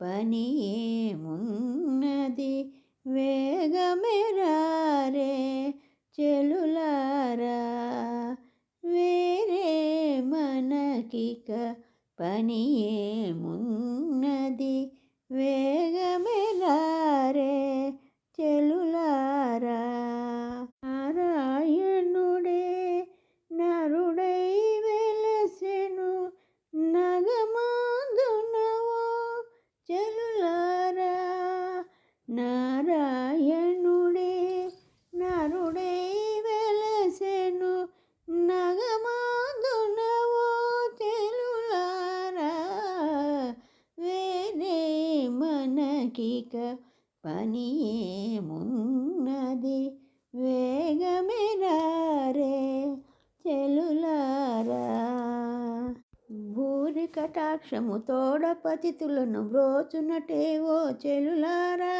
పని ఏమున్నది వేగమెరారే చెలులారా. వేరే మనకిక పని ఏమున్నది వేగమెరారే చెలులారా. మనకిక పని ఏమున్నది వేగమెరారే చెలులారా భూరి కటాక్షము తోడపతితులను బ్రోచునటేవో చెలులారా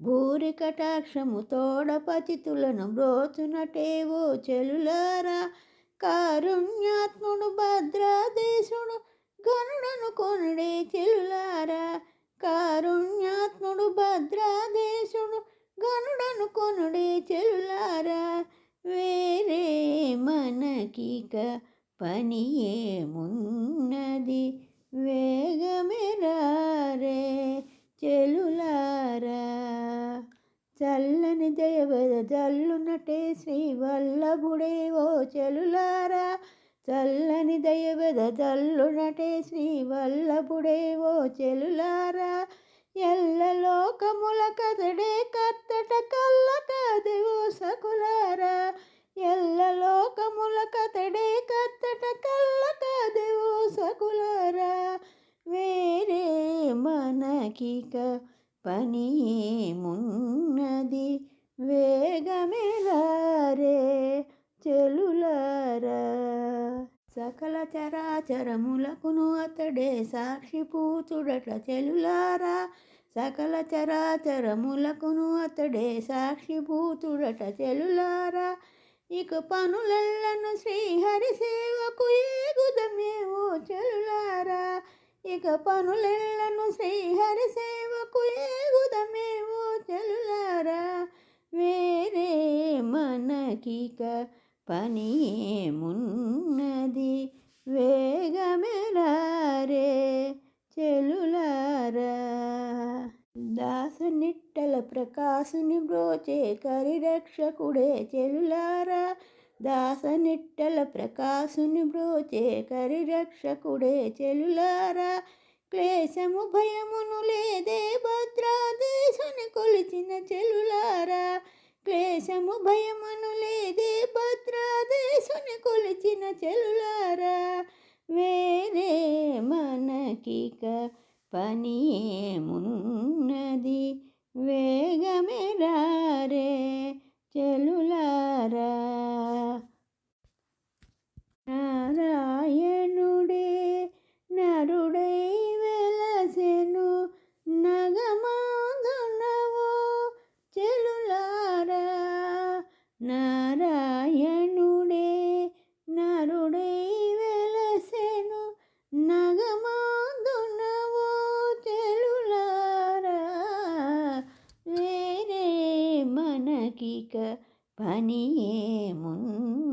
భూరి కటాక్షము తోడపతితులను బ్రోచునటేవో చెలులారా కారుణ్యాత్ముడు భద్రాదేశుడు గనుడను కొనుడే చెలుల మనకిక పని ఏమున్నది వేగమెరారే చెలులారా. చల్లని దయవద జల్లునటే శ్రీ వల్లభుడే ఓ చెలులారా. చల్లని దయవద జల్లునటే శ్రీ వల్లభుడే ఓ చెలులారా. ఎల్ల లోకముల కథడే కత్తట కల్ల కదవో సకులా కతడే కత్తట కల్ల కదవో సకులారా? వేరే మనకిక పని ఏమున్నది వేగమెలారే చెలులారా? సకల చరాచరములకును అతడే సాక్షిపూతుడట చెలులారా? సకల చరాచరములకును అతడే సాక్షిభూతుడట చెలులారా? ఇక పనులెల్లను శ్రీహరి సేవకు ఏగుదమేవో చెలులారా ఇక పనులెల్లను శ్రీహరి సేవకు ఏగుదమేవో చెలులారా వేరే మనకిక పని ఏమున్నది? వేగమెరారే చెలులారా దాసనిట్టల ప్రకాశుని బ్రోచే కరిరక్షకుడే చెలులారా దాసనిట్టల ప్రకాశుని బ్రోచే కరిరక్షకుడే చెలులారా క్లేశము భయమును లేదే భద్రాదేశుని కొలిచిన చెలులారా క్లేశము భయమును లేదే భద్రాదేశుని కొలిచిన చెలులారా వేరే మనకిక పని ఏమున్నది వేగమెరా ಕಿಟಿಕ ಪನಿಯೇ ಮುನ್